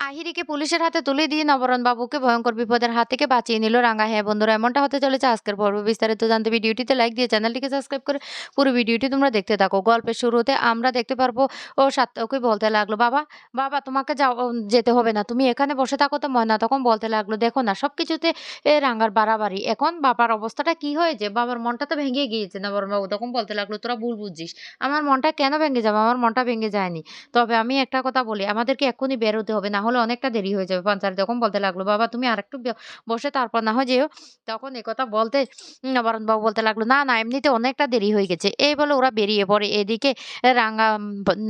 আহিরিকে পুলিশের হাতে তুলে দিয়ে নবরণ বাবুকে ভয়ঙ্কর বিপদের হাত থেকে বাঁচিয়ে নিল রাঙ্গা হ্যাঁ বন্ধুরা, এমনটা হতে চলেছে আজকের পর্ব। বিস্তারিত জানতে ভিডিওটিতে লাইক দিয়ে চ্যানেলটিকে সাবস্ক্রাইব করে পুরো ভিডিওটি তোমরা দেখতে থাকো। গল্পের শুরুতে আমরা দেখতে পারব, ও সাত্তাকে বলতে লাগল, বাবা বাবা, তোমাকে যাও যেতে হবে না। তুমি এখানে বসে থাকো তো ময়না তখন বলতে লাগল, দেখো না সব কিছুতে এ রাঙ্গার বাড়াবাড়ি। এখন বাবার অবস্থাটা কি হয়েছে? বাবার মনটা তো ভেঙে গিয়েছে নবরণ বাবু। তখন বলতে লাগল, তোরা ভুল বুঝছিস। আমার মনটা কেন ভেঙে যাবে? আমার মনটা ভেঙে যায়নি। তবে আমি একটা কথা বলি, আমাদেরকে এক্ষুনি বেরোতে হবে, না হলে অনেকটা দেরি হয়ে যাবে। পঞ্চায়েত তখন বলতে লাগল, বাবা, তুমি আরেকটু বে- বসে তারপর না হয় যেও তখন এ কথা বলতে বাবু বলতে লাগল, না না, এমনিতে অনেকটা দেরি হয়ে গেছে। এই বলে ওরা বেরিয়ে পড়ে। এদিকে রাঙা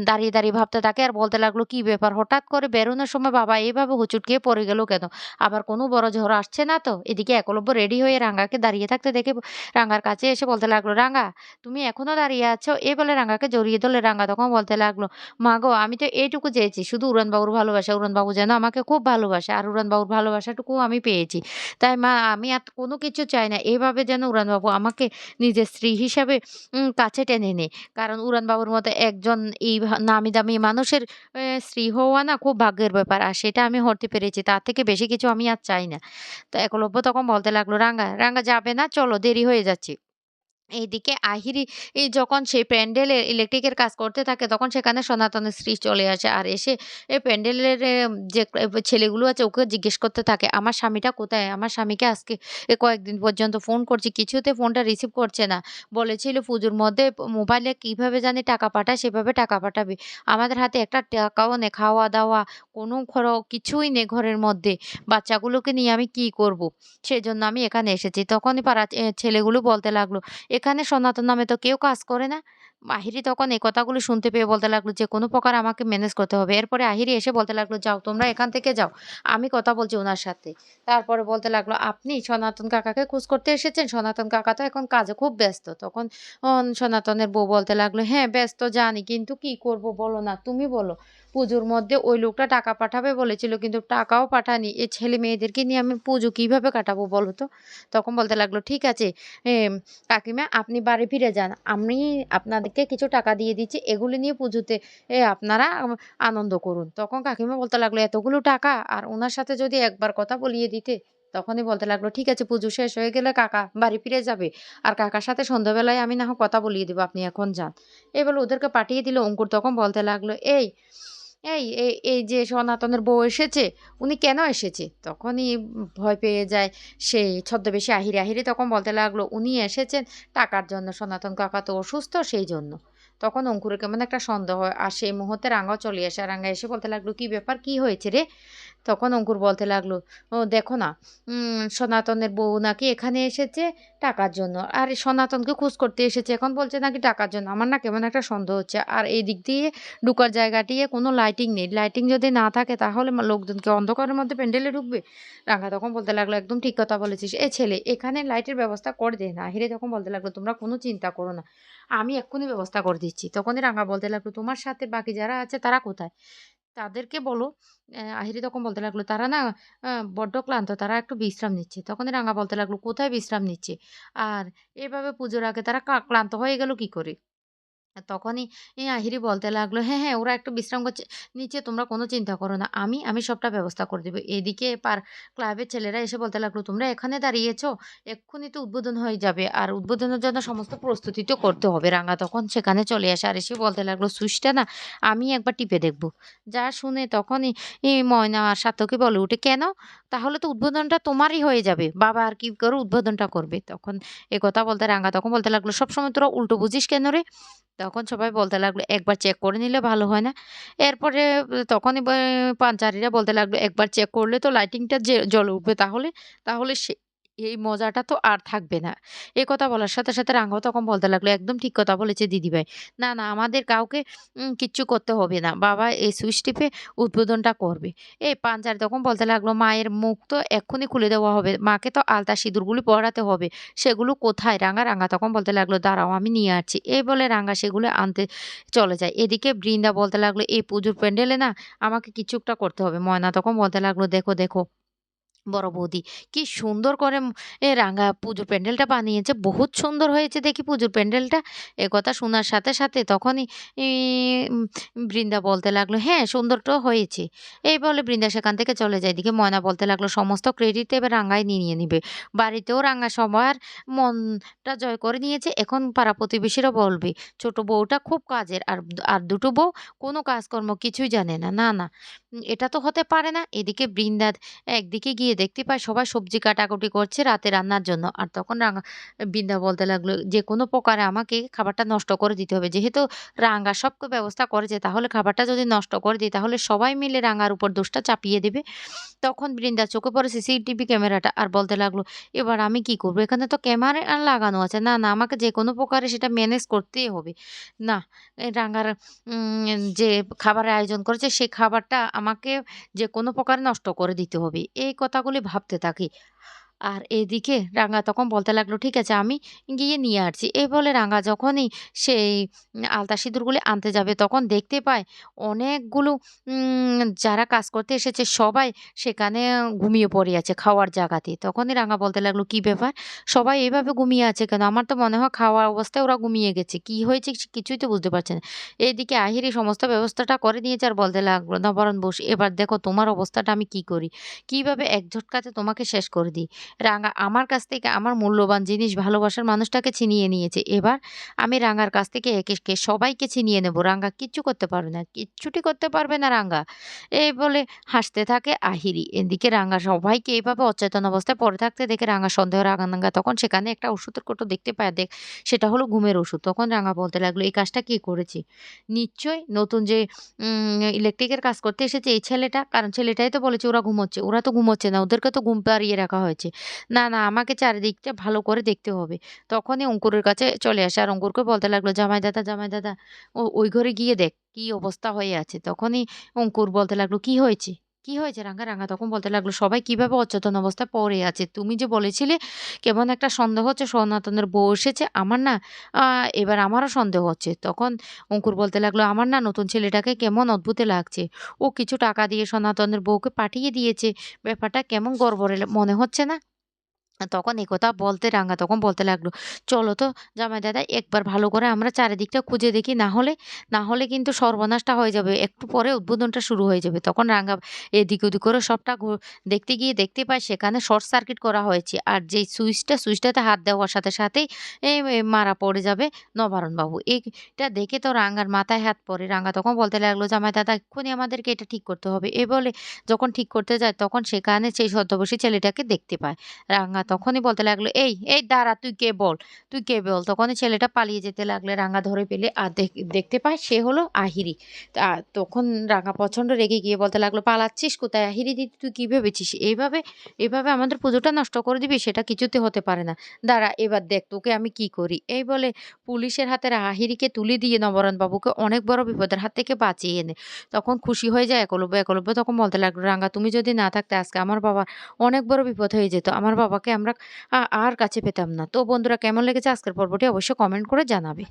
দাঁড়িয়ে দাঁড়িয়ে ভাবতে থাকে আর বলতে লাগল, কি ব্যাপার? হঠাৎ করে বেরোনোর সময় বাবা এইভাবে হুচুট খেয়ে পড়ে গেল কেন? আবার কোনো বড় ঝড় আসছে না তো? এদিকে একলব্য রেডি হয়ে রাঙ্গাকে দাঁড়িয়ে থাকতে দেখে রাঙ্গার কাছে এসে বলতে লাগল রাঙ্গা তুমি এখনও দাঁড়িয়ে আছো? এই বলে রাঙ্গাকে জড়িয়ে ধরলে রাঙ্গা তখন বলতে লাগল, মা গো, আমি তো এইটুকু চেয়েছি। শুধু উড়ানবাবুর ভালোবাসা উড়ানবাবু যেন আমাকে খুব ভালোবাসে। আর উড়ানবাবুর ভালোবাসাটুকু আমি পেয়েছি। তাই মা, আমি আর কোনো কিছু চাই না। এভাবে যেন উড়ানবাবু আমাকে নিজের স্ত্রী হিসাবে কাছে টেনে নেয় কারণ উড়ানবাবুর মতো একজন এই নামি দামি মানুষের স্ত্রী হওয়া না খুব ভাগ্যের ব্যাপার। আর সেটা আমি হতে পেরেছি। তার থেকে বেশি কিছু আমি আর চাই না। তো একলব্য তখন বলতে লাগল, রাঙ্গা রাঙ্গা যাবে না? চলো, দেরি হয়ে যাচ্ছে। এইদিকে আহিরি, এই যখন সেই প্যান্ডেলে ইলেকট্রিকের কাজ করতে থাকে, তখন সেখানে সনাতনের স্ত্রী চলে আসে। আর এসে এই প্যান্ডেলের যে ছেলেগুলো আছে ওকে জিজ্ঞেস করতে থাকে, আমার স্বামীটা কোথায়? আমার স্বামীকে আজকে কয়েকদিন পর্যন্ত ফোন করছি, কিছুতে ফোনটা রিসিভ করছে না। বলেছিল পুজোর মধ্যে, মোবাইলে কীভাবে জানি টাকা পাঠায়, সেভাবে টাকা পাঠাবে। আমাদের হাতে একটা টাকাও নেই খাওয়া দাওয়া কোনো খরচ, কিছুই নেই ঘরের মধ্যে। বাচ্চাগুলোকে নিয়ে আমি কি করব? সেজন্য আমি এখানে এসেছি। তখনই পাড়া ছেলেগুলো বলতে লাগল এখানে সনাতন নামে তো কেউ কাজ করে না। আহিরি তখন এই কথাগুলো শুনতে পেয়ে বলতে লাগল যে, কোনো প্রকার আমাকে ম্যানেজ করতে হবে। এরপরে আহিরি এসে বলতে লাগল, যাও, তোমরা এখান থেকে যাও। আমি কথা বলছি ওনার সাথে। তারপরে বলতে লাগল, আপনি সনাতন কাকাকে খোঁজ করতে এসেছেন? সনাতন কাকা তো এখন কাজে খুব ব্যস্ত। তখন সনাতনের বউ বলতে লাগল হ্যাঁ ব্যস্ত জানি, কিন্তু কি করব বলো না, তুমি বলো। পুজোর মধ্যে ওই লোকটা টাকা পাঠাবে বলেছিল, কিন্তু টাকাও পাঠানি এ ছেলে মেয়েদেরকে নিয়ে আমি পুজো কীভাবে কাটাবো বলো তো? তখন বলতে লাগল, ঠিক আছে কাকিমা, আপনি বাড়ি ফিরে যান। আমি আপনাদেরকে কিছু টাকা দিয়ে দিচ্ছি, এগুলি নিয়ে পুজোতে, এ, আপনারা আনন্দ করুন। তখন কাকিমা বলতে লাগল, এতগুলো টাকা? আর ওনার সাথে যদি একবার কথা বলিয়ে দিতে? তখনই বলতে লাগল, ঠিক আছে, পুজো শেষ হয়ে গেলে কাকা বাড়ি ফিরে যাবে। আর কাকার সাথে সন্ধ্যাবেলায় আমি না কথা বলিয়ে দেবো, আপনি এখন যান। এই বলে ওদেরকে পাঠিয়ে দিল অঙ্কুর। তখন বলতে লাগল, এই এই এই যে সনাতনের বউ এসেছে, উনি কেন এসেছে? তখনই ভয় পেয়ে যায় সেই ছদ্মবেশী আহিরে। আহিরে তখন বলতে লাগল, উনি এসেছেন টাকার জন্য, সনাতন কাকা তো অসুস্থ সেই জন্য। তখন অঙ্কুরের কেমন একটা সন্দেহ হয়। আর সেই মুহূর্তে রাঙ্গাও চলে আসে। রাঙা রাঙ্গা এসে বলতে লাগল, কি ব্যাপার? কি হয়েছে রে? তখন অঙ্কুর বলতে লাগল, ও, দেখো না সনাতনের বউ নাকি এখানে এসেছে টাকার জন্য। আর সনাতনকে খোঁজ করতে এসেছে, এখন বলছে নাকি টাকার জন্য। আমার না কেমন একটা সন্দেহ হচ্ছে। আর এই দিক দিয়ে ঢুকার জায়গাটিয়ে কোনো লাইটিং নেই। লাইটিং যদি না থাকে, তাহলে লোকজনকে অন্ধকারের মধ্যে প্যান্ডেলে ঢুকবে। রাঙা তখন বলতে লাগল, একদম ঠিক কথা বলেছিস। এ ছেলে, এখানে লাইটের ব্যবস্থা করে দে। না হিরে তখন বলতে লাগল, তোমরা কোনো চিন্তা করো না। আমি এক্ষুনি ব্যবস্থা করে দিচ্ছি। তখনই রাঙা বলতে লাগল, তোমার সাথে বাকি যারা আছে, তারা কোথায়? তাদেরকে বলো আহিরি তখন বলতে লাগল, তারা না বড্ড ক্লান্ত, তারা একটু বিশ্রাম নিচ্ছে। তখন রাঙা বলতে লাগল, কোথায় বিশ্রাম নিচ্ছে? আর এভাবে পুজোর আগে তারা ক্লান্ত হয়ে গেল কি করে? তখনই আহিরি বলতে লাগল হ্যাঁ হ্যাঁ ওরা একটু বিশ্রাম করছে, নিচে তোমরা কোনো চিন্তা করো না, আমি আমি সবটা ব্যবস্থা করে দেবো। এদিকে পার ক্লাবের ছেলেরা এসে বলতে লাগল, তোমরা এখানে দাঁড়িয়েছো, এক্ষুনি তো উদ্বোধন হয়ে যাবে। আর উদ্বোধনের জন্য সমস্ত প্রস্তুতি তো করতে হবে। রাঙা তখন সেখানে চলে আসে আর এসে বলতে লাগল, সুইচটা না, আমি একবার টিপে দেখব। যা শুনে তখনই ময়না আর সাতকে বলে উঠে কেন? তাহলে তো উদ্বোধনটা তোমারই হয়ে যাবে। বাবা আর কি করে উদ্বোধনটা করবে? তখন এ কথা বলতে রাঙা তখন বলতে লাগল, সবসময় তোরা উল্টো বুঝিস কেন রে? তখন সবাই বলতে লাগল, একবার চেক করে নিলে ভালো হয় না। এরপরে তখনই পাঞ্চারীরা বলতে লাগল, একবার চেক করলে তো লাইটিংটা যে, জ্বলে উঠবে তাহলে তাহলে সে এই মজাটা তো আর থাকবে না। এ কথা বলার সাথে সাথে রাঙ্গাও তখন বলতে লাগল, একদম ঠিক কথা বলেছে দিদিভাই না না, আমাদের কাউকে কিচ্ছু করতে হবে না। বাবা এই সুইচ টিপে উদ্বোধনটা করবে। এই পাঞ্চারি তখন বলতে লাগল, মায়ের মুখ তো এক্ষুনি খুলে দেওয়া হবে। মাকে তো আলতা সিঁদুরগুলি পরাতে হবে। সেগুলো কোথায়? রাঙা রাঙা তখন বলতে লাগল, দাঁড়াও, আমি নিয়ে আসছি। এই বলে রাঙা সেগুলো আনতে চলে যায়। এদিকে বৃন্দা বলতে লাগল, এই পুজোর প্যান্ডেলে না, আমাকে কিছু একটা করতে হবে। ময়না তখন বলতে লাগল, দেখো দেখো। বড় বৌদি কি সুন্দর করে এ রাঙা পুজো প্যান্ডেলটা বানিয়েছে। বহুত সুন্দর হয়েছে দেখি পুজোর প্যান্ডেলটা। এ কথা শোনার সাথে, সাথে তখনই বৃন্দা বলতে লাগল, "হ্যাঁ, সুন্দর তো হয়েছে।" এই বলে বৃন্দা সেখান থেকে চলে যায়। এদিকে ময়না বলতে লাগল, "সমস্ত ক্রেডিট এবার রাঙাই নিয়ে নিবে। বাড়িতেও রাঙা সবার মনটা জয় করে নিয়েছে। এখন পাড়া প্রতিবেশীরা বলবে, ছোট বউটা খুব কাজের। আর আর দুটো বউ কোনো কাজকর্ম কিছুই জানে না। না, না, এটা তো হতে পারে না।" এদিকে বৃন্দা একদিকে গিয়ে দেখতে পায় সবাই সবজি কাটাকুটি করছে রাতে রান্নার জন্য। আর তখন বৃন্দা বলতে লাগল, যে কোনো প্রকারে আমাকে খাবারটা নষ্ট করে দিতে হবে। যেহেতু রাঙা সব ব্যবস্থা করেছে তাহলে খাবারটা যদি নষ্ট করে দিই তাহলে সবাই মিলে রাঙার উপর দোষটা চাপিয়ে দেবে।" তখন বৃন্দা চোখে পড়ে সিসিটিভি ক্যামেরাটা আর বলতে লাগল, "এবার আমি কি করব এখানে তো ক্যামেরা লাগানো আছে। না, না আমাকে যে কোনো প্রকারে সেটা ম্যানেজ করতেই হবে। না, এ রাঙার যে খাবারের আয়োজন করেছে সেই খাবারটা আমাকে যে কোনো প্রকারে নষ্ট করে দিতে হবে।" এই কথাগুলি ভাবতে থাকি। আর এদিকে রাঙা তখন বলতে লাগল, "ঠিক আছে আমি গিয়ে নিয়ে আসছি।" এই বলে রাঙা যখনই সেই আলতা সিঁদুরগুলি আনতে যাবে তখন দেখতে পায় অনেকগুলো যারা কাজ করতে এসেছে সবাই সেখানে ঘুমিয়ে পড়ে আছে খাওয়ার জায়গাতে। তখনই রাঙা বলতে লাগল, "কি ব্যাপার? সবাই এভাবে ঘুমিয়ে আছে কেন? আমার তো মনে হয় খাওয়ার অবস্থায় ওরা ঘুমিয়ে গেছে। কি হয়েছে কিছুই তো বুঝতে পারছে না।" এদিকে আহিরি সমস্ত ব্যবস্থাটা করে নিয়েছে আর বলতে লাগল, নবরণ বস এবার দেখো তোমার অবস্থাটা আমি কি করি? কীভাবে এক ঝটকাতে তোমাকে শেষ করে দিই। রাঙা আমার কাছ থেকে আমার মূল্যবান জিনিস ভালোবাসার মানুষটাকে ছিনিয়ে নিয়েছে। এবার আমি রাঙার কাছ থেকে একে, সবাইকে ছিনিয়ে নেব। রাঙা কিচ্ছু করতে পারবে না। কিচ্ছুটি করতে পারবে না রাঙা।" এই বলে হাসতে থাকে আহিরি। এদিকে রাঙা সবাইকে এভাবে অচেতন অবস্থায় পড়ে থাকতে দেখে রাঙা সন্দেহ রাঙা তখন সেখানে একটা ওষুধের কৌটো দেখতে পায়। দেখ সেটা হলো ঘুমের ওষুধ। তখন রাঙা বলতে লাগল, "এই কাজটা কে করেছে? নিশ্চয়ই নতুন যে ইলেকট্রিকের কাজ করতে এসেছে এই ছেলেটা। কারণ ছেলেটাই তো বলেছে ওরা ঘুমোচ্ছে। ওরা তো ঘুমোচ্ছে না। ওদেরকে তো ঘুম পাড়িয়ে রাখা হয়েছে। না, না আমাকে চারিদিকটা ভালো করে দেখতে হবে।" তখনই অঙ্কুরের কাছে চলে আসে। আর অঙ্কুরকে বলতে লাগল, "জামাই দাদা, জামাই দাদা ও ওই ঘরে গিয়ে দেখ কি অবস্থা হয়ে আছে।" তখনই অঙ্কুর বলতে লাগল, "কি হয়েছে? কি হয়েছে রাঙা?" রাঙা তখন বলতে লাগল, "সবাই কীভাবে অচেতন অবস্থায় পড়ে আছে। তুমি যে বলেছিলে কেমন একটা সন্দেহ হচ্ছে সনাতনের বউ এসেছে। আমার না এবার আমারও সন্দেহ হচ্ছে।" তখন অঙ্কুর বলতে লাগল, "আমার না নতুন ছেলেটাকে কেমন অদ্ভুতে লাগছে। ও কিছু টাকা দিয়ে সনাতনের বউকে পাঠিয়ে দিয়েছে। ব্যাপারটা কেমন গড়বড়ে মনে হচ্ছে না?" তখন একথা বলতে রাঙা তখন বলতে লাগল, "চলো তো জামাই দাদা একবার ভালো করে আমরা চারিদিকটা খুঁজে দেখি। না হলে না হলে কিন্তু সর্বনাশটা হয়ে যাবে। একটু পরে উদ্বোধনটা শুরু হয়ে যাবে।" তখন রাঙা এদিক ওদিক করে সবটা দেখতে গিয়ে দেখতে পায় সেখানে শর্ট সার্কিট করা হয়েছে। আর যেই সুইচটা সুইচটাতে হাত দেওয়ার সাথে সাথেই এ এ মারা পড়ে যাবে নবারুণবাবু। এইটা দেখে তো রাঙার মাথায় হাত পড়ে। রাঙা তখন বলতে লাগল, "জামাই দাদা এক্ষুনি আমাদেরকে এটা ঠিক করতে হবে।" এ বলে যখন ঠিক করতে যায় তখন সেখানে সেই ছদ্মবেশী ছেলেটাকে দেখতে পায়। রাঙা তখনই বলতে লাগল, "এই, এই দাঁড়া তুই কে বল? তুই কে বল?" তখনই ছেলেটা পালিয়ে যেতে লাগলে রাঙা ধরে পেলে আর দেখ দেখতে পায় সে হলো আহিরি। তা তখন রাঙা প্রচণ্ড রেগে গিয়ে বলতে লাগল, "পালাচ্ছিস কোথায়? আহিরি দিদি তুই কী ভেবেছিস? এইভাবে এভাবে আমাদের পুজোটা নষ্ট করে দিবি? সেটা কিছুতে হতে পারে না। দাঁড়া এবার দেখ তোকে আমি কি করি।" এই বলে পুলিশের হাতে আহিরিকে তুলে দিয়ে নবরণবাবুকে অনেক বড় বিপদের হাত থেকে বাঁচিয়ে এনে তখন খুশি হয়ে যায় একলব্য। একলব্য তখন বলতে লাগল, "রাঙা তুমি যদি না থাকতে আজকে আমার বাবা অনেক বড় বিপদ হয়ে যেত। আমার বাবাকে আমরা আর কাছে পেতাম না।" তো বন্ধুরা, কেমন লেগেছে আজকের পর্বটি অবশ্যই কমেন্ট করে জানাবে।